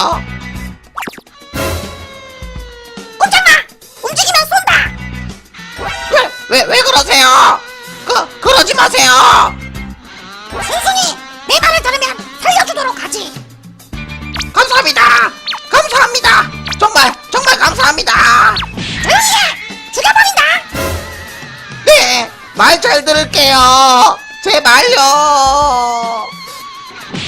그러세요? 꼼짝마! 움직이면 쏜다! 왜, 왜, 왜 그러세요? 그, 그러지 마세요! 순순히 내 말을 들으면 살려주도록 하지. 감사합니다! 감사합니다! 정말, 정말 감사합니다! 조용히 해! 죽여버린다! 네, 말 잘 들을게요! 제발요!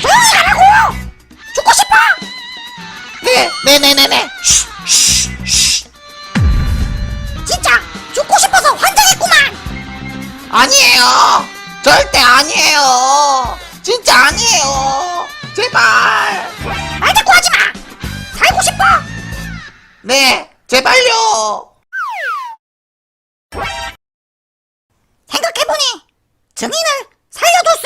조용히 하라고! 죽고 싶어! 네, 네 네 네네! 쉿, 쉿, 쉿. 진짜 죽고 싶어서 환장했구만! 아니에요! 절대 아니에요! 진짜 아니에요! 제발! 말 자꾸 하지 마! 살고 싶어! 네, 제발요! 생각해보니 증인을 없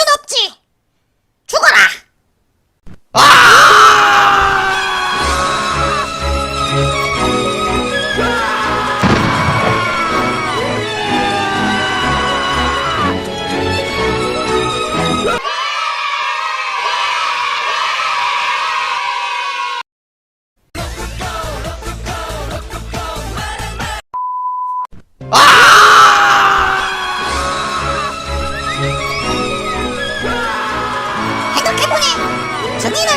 생각해보니 증인을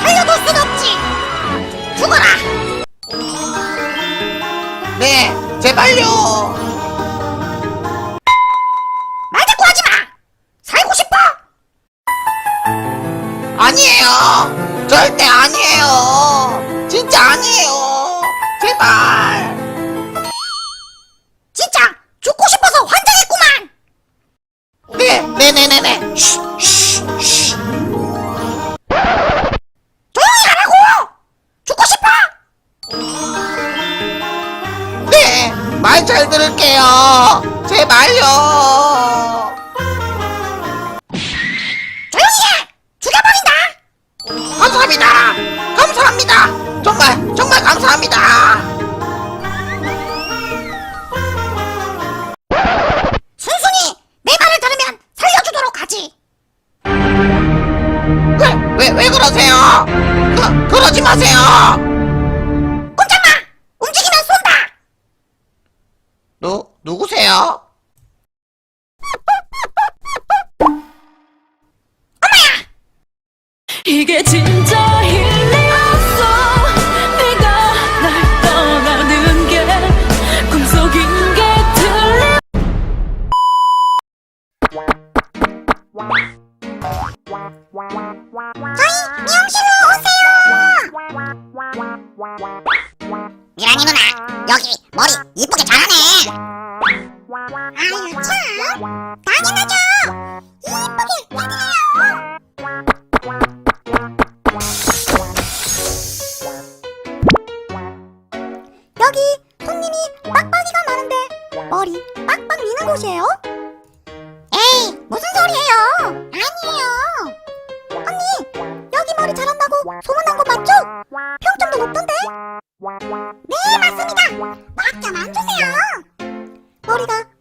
살려둘 순 없지. 죽어라! 네, 제발요! 말 자꾸 하지 마! 살고 싶어! 아니에요! 절대 아니에요! 진짜 아니에요! 제발! 말 잘 들을게요! 제발요! 조용히 해! 죽여버린다! 감사합니다! 감사합니다! 정말, 정말 감사합니다! 머리 이쁘게 주세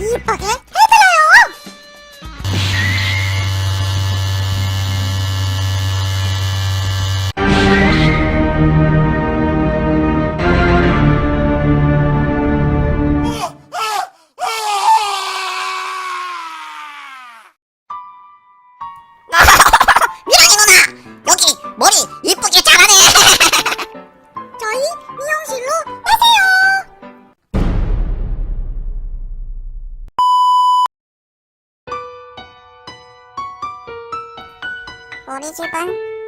당연하 우리 집은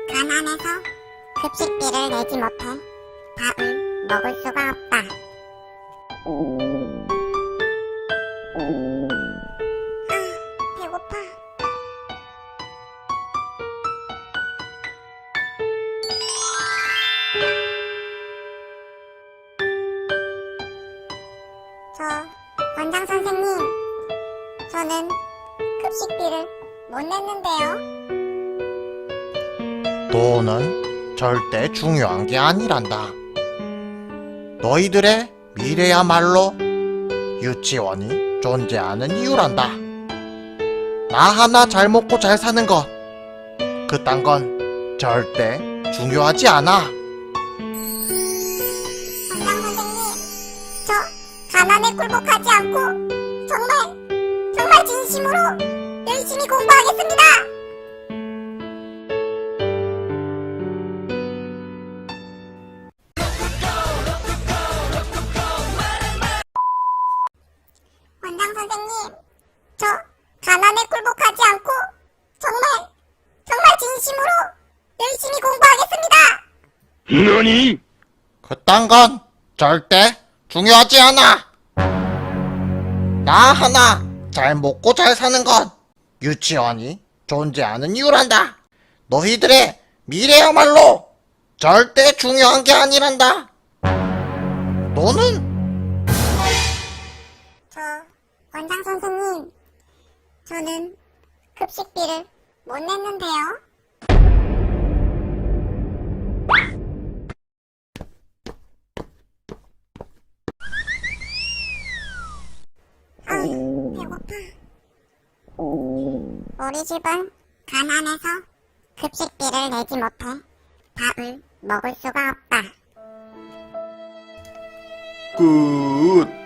가난해서 급식비를 내지 못해 밥을 먹을 수가 없다. 돈은 절대 중요한 게 아니란다. 너희들의 미래야말로 유치원이 존재하는 이유란다. 나 하나 잘 먹고 잘 사는 것, 그딴 건 절대 중요하지 않아. 너니? 그딴 건 절대 중요하지 않아. 나 하나 잘 먹고 잘 사는 건 유치원이 존재하는 이유란다. 너희들의 미래야말로 절대 중요한 게 아니란다. 너는 저 원장 선생님, 저는 급식비를 못 냈는데요. 우리 집은 가난해서 급식비를 내지 못해 밥을 먹을 수가 없다. 끝.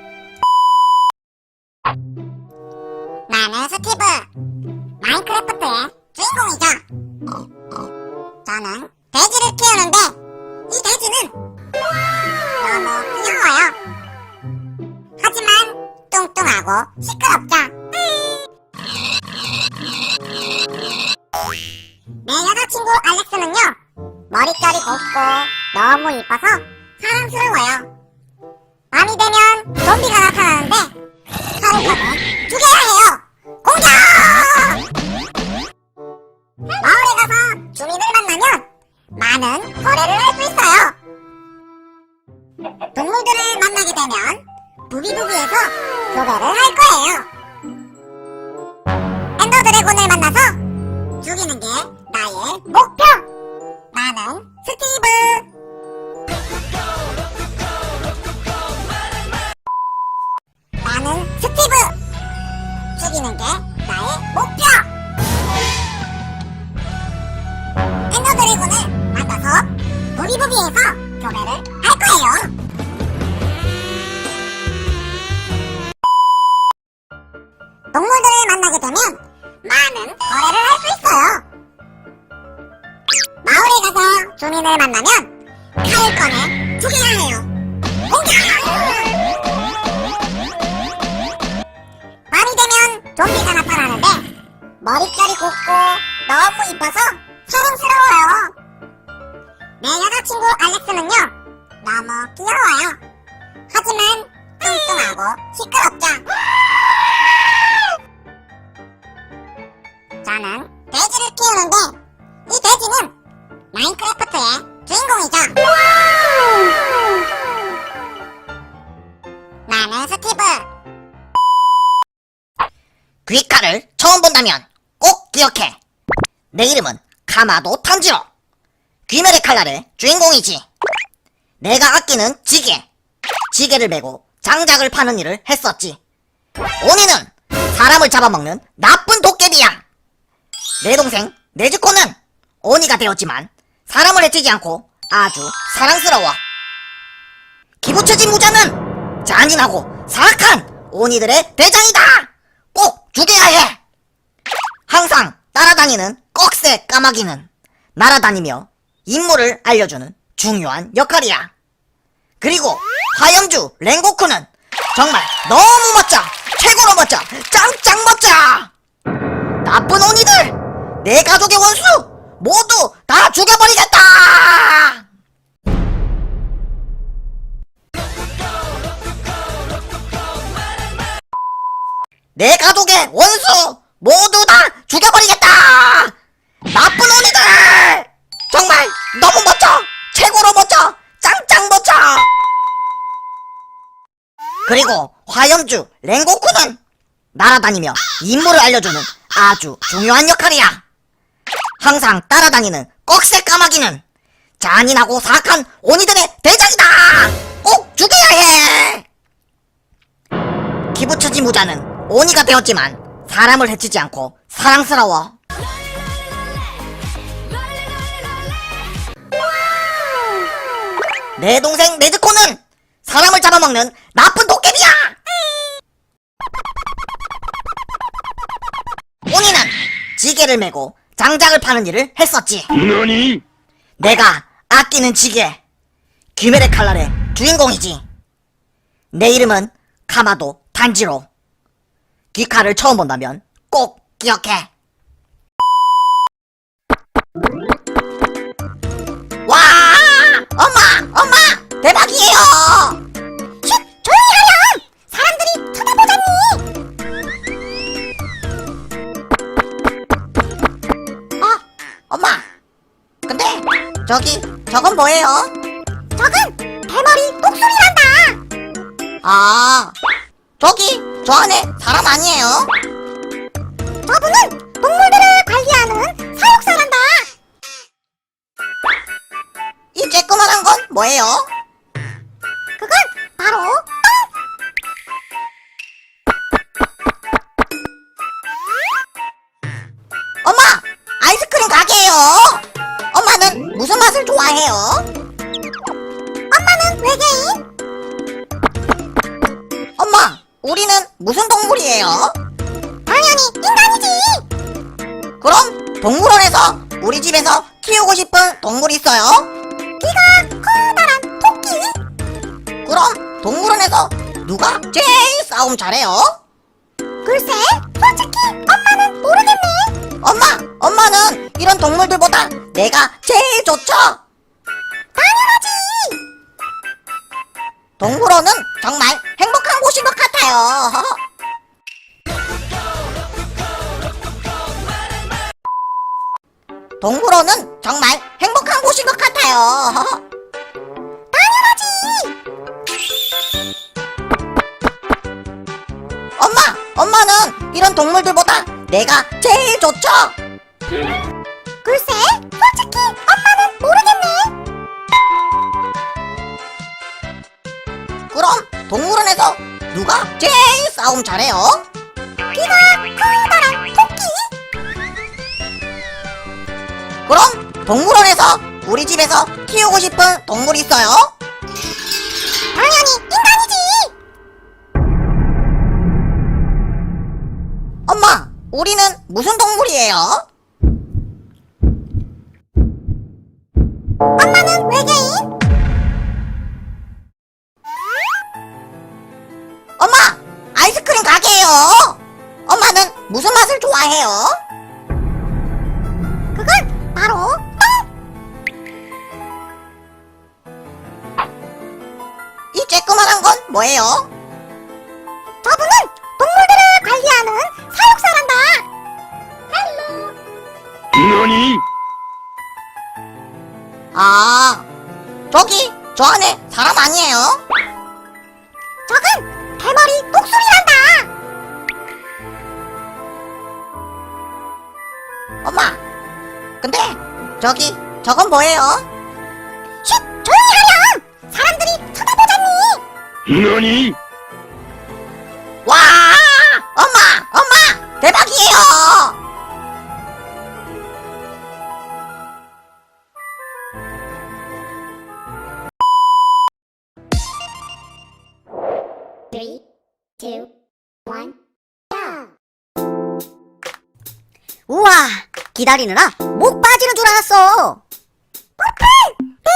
죽이는 게 나의 목표! 엔더 드래곤을 만나서 부비부비에서 교배를 할 거예요! 머리결이 곱고 너무 이뻐서 사랑스러워요. 내 여자친구 알렉스는요 너무 귀여워요. 하지만 뚱뚱하고 시끄럽죠. 저는 돼지를 키우는데 이 돼지는 마인크래프트의 주인공이죠. 나는 스티브. 귀칼을 처음 본다면 꼭 기억해. 내 이름은 카마도 탄지로. 귀멸의 칼날의 주인공이지. 내가 아끼는 지게. 지게를 메고 장작을 파는 일을 했었지. 오니는 사람을 잡아먹는 나쁜 도깨비야. 내 동생 네즈코는 오니가 되었지만 사람을 해치지 않고 아주 사랑스러워. 기부처진 무자는 잔인하고 사악한 오니들의 대장이다. 꼭 죽여야 해. 항상 따라다니는 꺽쇠 까마귀는 날아다니며 임무를 알려주는 중요한 역할이야. 그리고 화염주 랭고쿠는 정말 너무 멋져! 최고로 멋져! 짱짱 멋져! 나쁜 오니들! 내 가족의 원수! 모두 다 죽여버리겠다! 내 가족의 원수 모두 다 죽여버리겠다! 나쁜 언니들! 정말 너무 멋져! 최고로 멋져! 짱짱 멋져! 그리고 화염주 랭고쿠는 날아다니며 임무를 알려주는 아주 중요한 역할이야. 항상 따라다니는 꺽쇠 까마귀는 잔인하고 사악한 오니들의 대장이다! 꼭 죽여야 해! 기부처지 무자는 오니가 되었지만 사람을 해치지 않고 사랑스러워. 내 동생 네즈코는 사람을 잡아먹는 나쁜 도깨비야! 오니는 지게를 메고 장작을 파는 일을 했었지. 何 내가 아끼는 지게 귀멸의 칼날의 주인공이지 내 이름은 카마도 단지로 귀칼을 처음 본다면 꼭 기억해 와 엄마 엄마 대박이에요 쉿! 조용히 하렴! 사람들이 쳐다보잖니! 어 엄마 근데 저기 저건 뭐예요 저건 대머리 똑소리란다! 아 저기 저 안에 사람 아니에요 저분은 동물들을 관리하는 사육사란다! 이 쬐끄만한 건 뭐예요? 우리 집에서 키우고 싶은 동물 있어요? 귀가 커다란 토끼! 그럼 동물원에서 누가 제일 싸움 잘해요? 글쎄, 솔직히 엄마는 모르겠네! 엄마! 엄마는 이런 동물들보다 내가 제일 좋죠? 당연하지! 동물원은 정말 동물원은 정말 행복한 곳인 것 같아요. 엄마, 엄마는 이런 동물들보다 내가 제일 좋죠? 글쎄, 솔직히 엄마는 모르겠네! 그럼 동물원에서 누가 제일 싸움 잘해요? 귀가 그럼 동물원에서 우리 집에서 키우고 싶은 동물 있어요? 당연히 인간이지! 엄마, 우리는 무슨 동물이에요? 엄마 아, 저기 저 안에 사람 아니에요? 저건 대머리 똑소리란다! 엄마, 근데 저기 저건 뭐예요? 쉿! 조용히 하렴! 사람들이 쳐다보잖니! 何 와, 엄마, 엄마, 대박이에요. 우와! 기다리느라 목 빠지는 줄 알았어! 뽀뽀!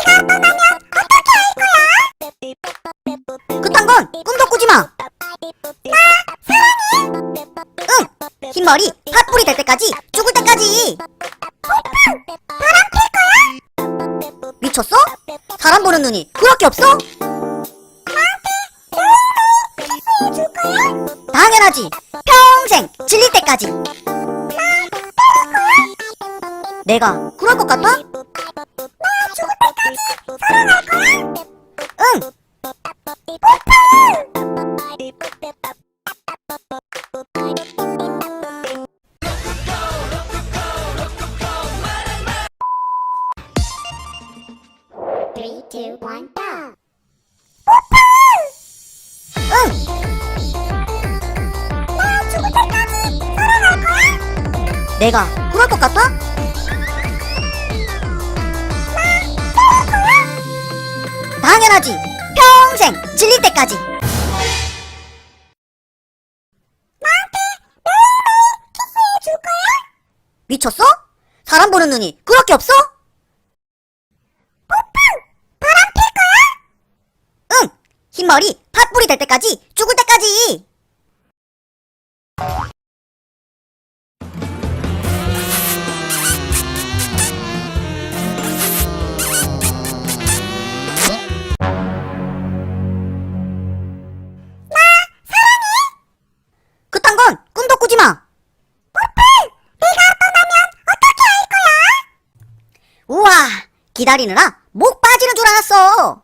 네가 떠나면 어떻게 할 거야? 그딴 건 꿈도 꾸지 마! 나 사랑해! 응! 흰머리 팥불이 될 때까지 죽을 때까지! 뽀뽀! 바람 필 거야? 미쳤어? 사람 보는 눈이 그렇게 없어? 당연하지. 평생 질릴 때까지. 내가 그럴 것 같아? 내가 그럴 것 같아? 당연하지. 평생 질릴 때까지. 미쳤어? 사람 보는 눈이 그렇게 없어? 바람 필 거야? 응. 흰머리 팥불이 될 때까지 죽을 때까지. 기다리느라 목 빠지는 줄 알았어.